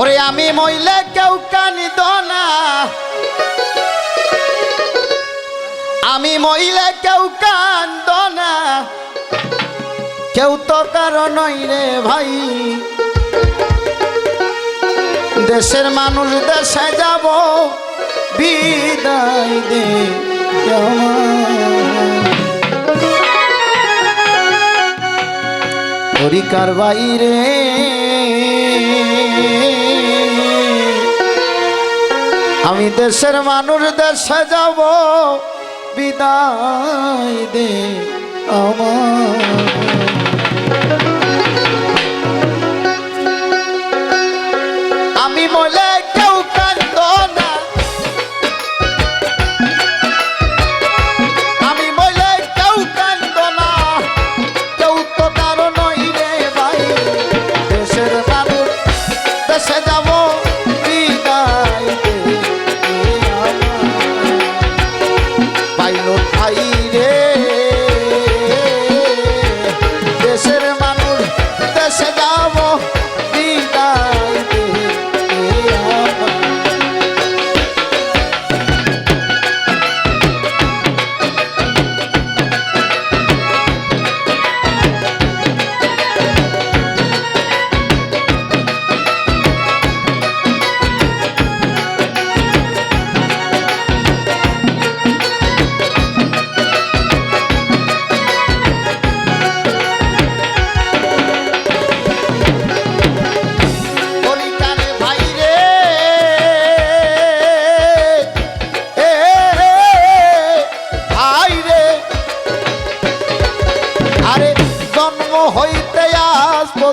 ওরে আমি মইলে কেউ কানিদ না। আমি মইলে কেউ কান্দ না। কেউ তো কারণ রে ভাই। দেশের মানুষ দেশে যাব, বিদায় দে তরিকার বাইরে। আমি দেশের মানুষ দেশে যাব বিদায় দে আমার। আমি বলে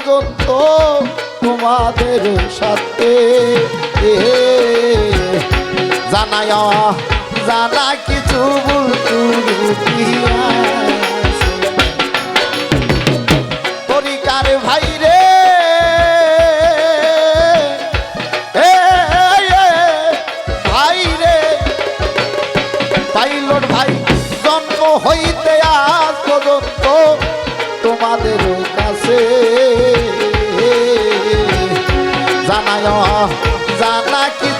পর্যন্ত তোমাদের সাথে। জানায় জানা কিছু বলতু তরিকার জানা কিছু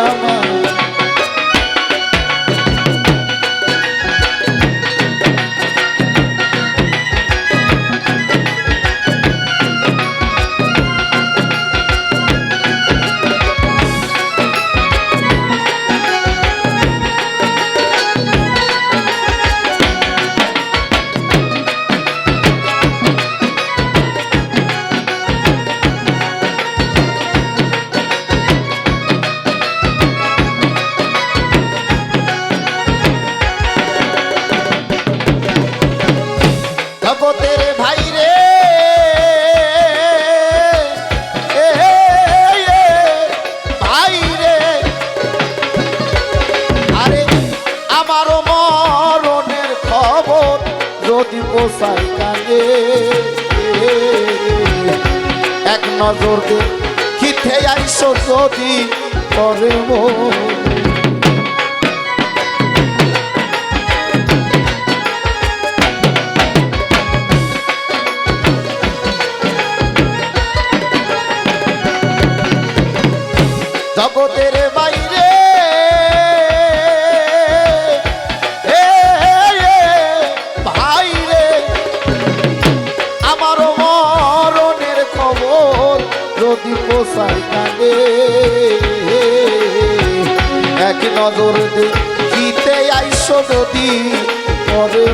আমার এক নজর দে খিথে আইসো যদি করে মন। যদি পোষাই কানে এক নজর দেখিতে আইসো যদি পরে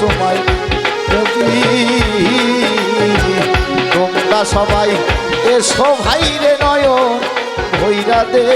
সময় তোমরা সবাই এসো ভাইরে নয় ভৈরা দে।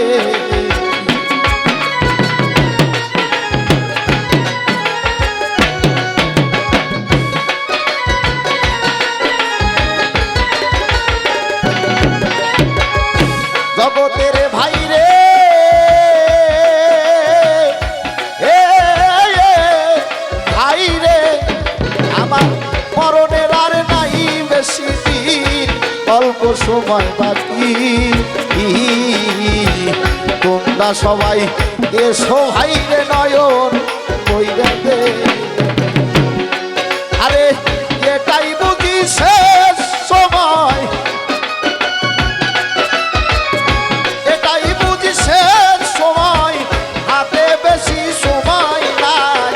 সবাই এসো, হাইরে নয়ন কইরাতে আরে, এটাই বুঝি শেষ সময়। এটাই বুঝি শেষ সময়। হাতে বেশি সময় নাই।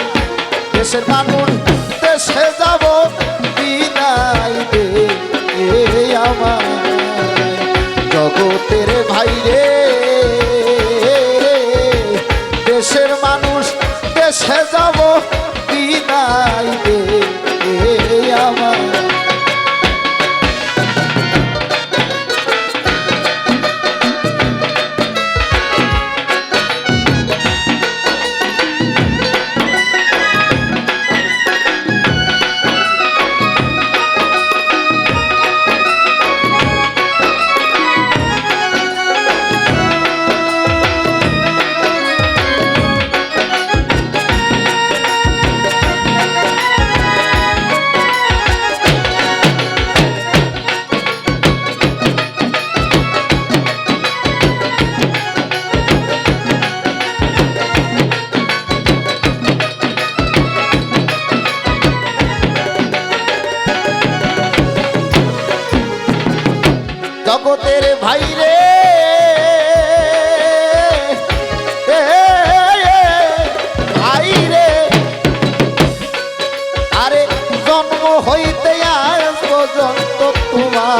দেশের মানুষ, দেশে যাব।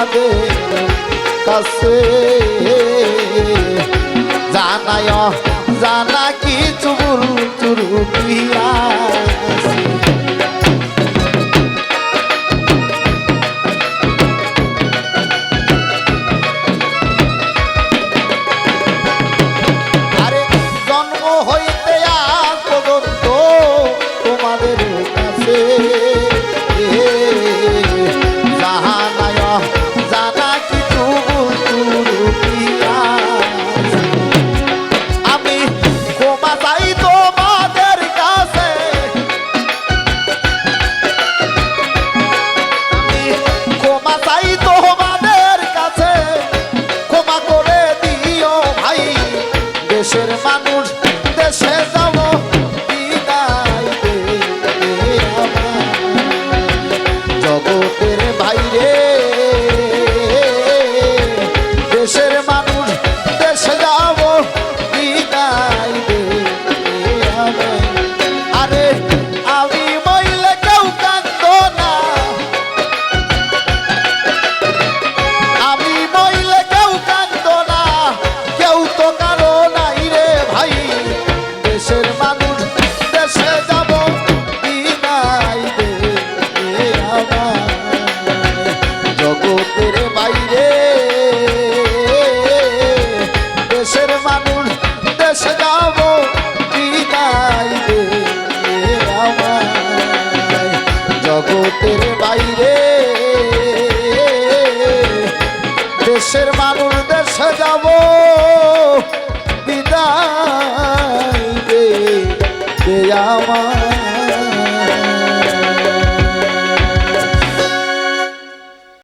তোমাদের কাছে। জানায় জানা কি চুরু চুরু পিয়া জগতের বাইরে। দেশের মানুষ দেশে যাব বিদায় দে